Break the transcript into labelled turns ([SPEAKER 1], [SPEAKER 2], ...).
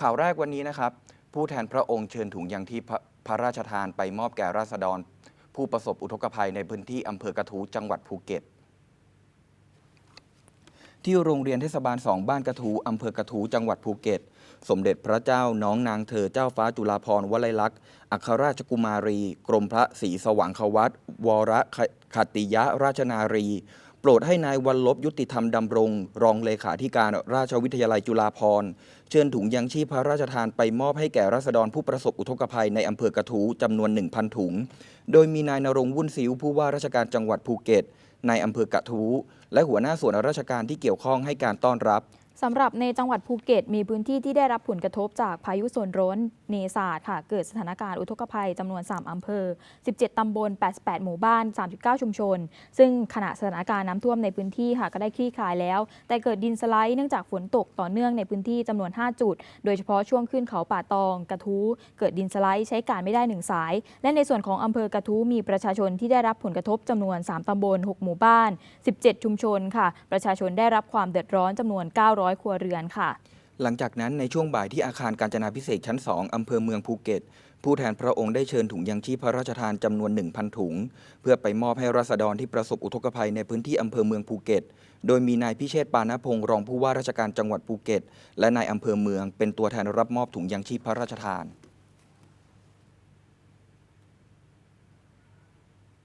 [SPEAKER 1] ข่าวแรกวันนี้นะครับ ผู้แทนพระองค์เชิญถุงยังที่พระพระราชทานไปมอบแก่ราษฎร ผู้ประสบอุทกภัยในพื้นที่อำเภอกระทูจังหวัดภูเก็ต ที่โรงเรียนเทศบาลสองบ้านกระทูอำเภอกระทูจังหวัดภูเก็ต สมเด็จพระเจ้าน้องนางเธอเจ้าฟ้าจุฬาภรณ์วลัยลักษณ์อัครราชกุมารี กรมพระศรีสว่างควัตวรคติยราชนารี โปรดให้นายวันลบยุติธรรมดำรง รองเลขาธิการราชวิทยาลัยจุฬาภรณ์เชิญถุงยังชีพพระราชทานไปมอบให้แก่ราษฎรผู้ประสบอุทกภัยในอำเภอกระทูจำนวน 1,000 ถุง โดยมีนายนรงวุ่นซิวผู้ว่าราชการจังหวัดภูเก็ตนายอำเภอกระทูและหัวหน้าส่วนราชการที่เกี่ยวข้องให้การต้อนรับ
[SPEAKER 2] สำหรับในจังหวัดภูเก็ต มีพื้นที่ที่ได้รับผลกระทบจากพายุโซนร้อนเนศาสค่ะ เกิดสถานการณ์อุทกภัยจำนวน 3 อำเภอ 17 ตำบล 88 หมู่บ้าน 39 ชุมชน ซึ่งขณะสถานการณ์น้ำท่วมในพื้นที่ค่ะ ก็ได้คลี่คลายแล้ว แต่เกิดดินสไลด์เนื่องจากฝนตกต่อเนื่องในพื้นที่จำนวน 5 จุด โดยเฉพาะช่วงขึ้นเขาป่าตอง กระทู้ เกิดดินสไลด์ใช้การไม่ได้หนึ่งสาย และในส่วนของอำเภอกระทู้มีประชาชนที่ได้รับผลกระทบจำนวน 3 ตำบล 6 หมู่บ้าน 17 ชุมชนค่ะ ประชาชนได้รับความเดือดร้อนจำนวน 900ครัวเรือนค่ะ
[SPEAKER 1] หลังจากนั้นในช่วงบ่ายที่อาคารการจนาพิเศษชั้น 2 อำเภอเมืองภูเก็ต ผู้แทนพระองค์ได้เชิญถุงยังชีพพระราชทานจำนวน 1,000 ถุง เพื่อไปมอบให้ราษฎรที่ประสบอุทกภัยในพื้นที่อำเภอเมืองภูเก็ต โดยมีนายพิเชษปานพงศ์รองผู้ว่าราชการจังหวัดภูเก็ต และนายอำเภอเมืองเป็นตัวแทนรับมอบถุงยังชีพพระราชทาน